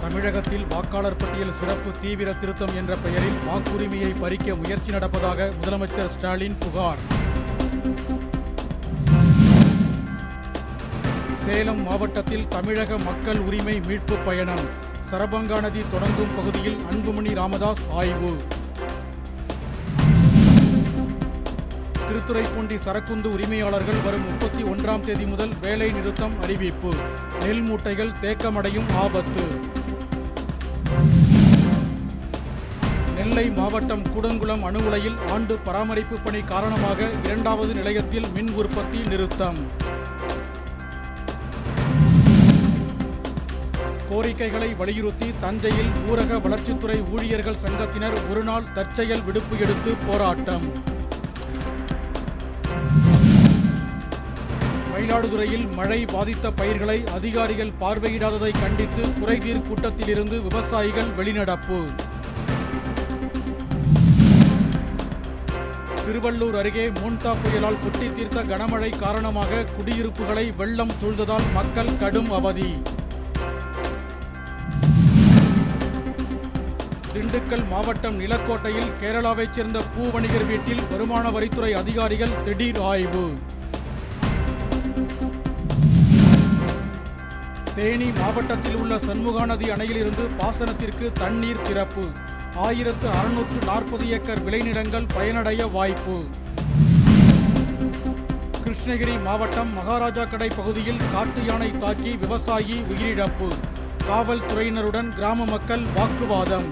தமிழகத்தில் வாக்காளர் பட்டியல் சிறப்பு தீவிர திருத்தம் என்ற பெயரில் வாக்குரிமையை பறிக்க முயற்சி நடப்பதாக முதலமைச்சர் ஸ்டாலின் புகார். சேலம் மாவட்டத்தில் தமிழக மக்கள் உரிமை மீட்பு பயணம். சரபங்கா நதி தொடங்கும் பகுதியில் அன்புமணி ராமதாஸ் ஆய்வு. திருத்துறைப்பூண்டி சரக்குந்து உரிமையாளர்கள் வரும் முப்பத்தி ஒன்றாம் தேதி முதல் வேலை நிறுத்தம் அறிவிப்பு. நெல் மூட்டைகள் தேக்கமடையும் ஆபத்து. நெல்லை மாவட்டம் கூடங்குளம் அணு உலையில் ஆண்டு பராமரிப்பு பணி காரணமாக இரண்டாவது நிலையத்தில் மின் உற்பத்தி நிறுத்தம். கோரிக்கைகளை வலியுறுத்தி தஞ்சையில் ஊரக வளர்ச்சித்துறை ஊழியர்கள் சங்கத்தினர் ஒருநாள் தற்செயல் விடுப்பு எடுத்து போராட்டம். மயிலாடுதுறையில் மழை பாதித்த பயிர்களை அதிகாரிகள் பார்வையிடாததை கண்டித்து குறைதீர் கூட்டத்திலிருந்து விவசாயிகள் வெளிநடப்பு. திருவள்ளூர் அருகே மூன்தா புயலால் குட்டி தீர்த்த கனமழை காரணமாக குடியிருப்புகளை வெள்ளம் சூழ்ந்ததால் மக்கள் கடும் அவதி. திண்டுக்கல் மாவட்டம் நிலக்கோட்டையில் கேரளாவைச் சேர்ந்த பூ வணிகர் வீட்டில் வருமான வரித்துறை அதிகாரிகள் திடீர் ஆய்வு. தேனி மாவட்டத்தில் உள்ள சண்முகா நதி அணையிலிருந்து பாசனத்திற்கு தண்ணீர் திறப்பு. ஆயிரத்து அறுநூற்று நாற்பது ஏக்கர் விளைநிலங்கள் பயனடைய வாய்ப்பு. கிருஷ்ணகிரி மாவட்டம் மகாராஜா கடை பகுதியில் காட்டு யானை தாக்கி விவசாயி உயிரிழப்பு. காவல்துறையினருடன் கிராம மக்கள் வாக்குவாதம்.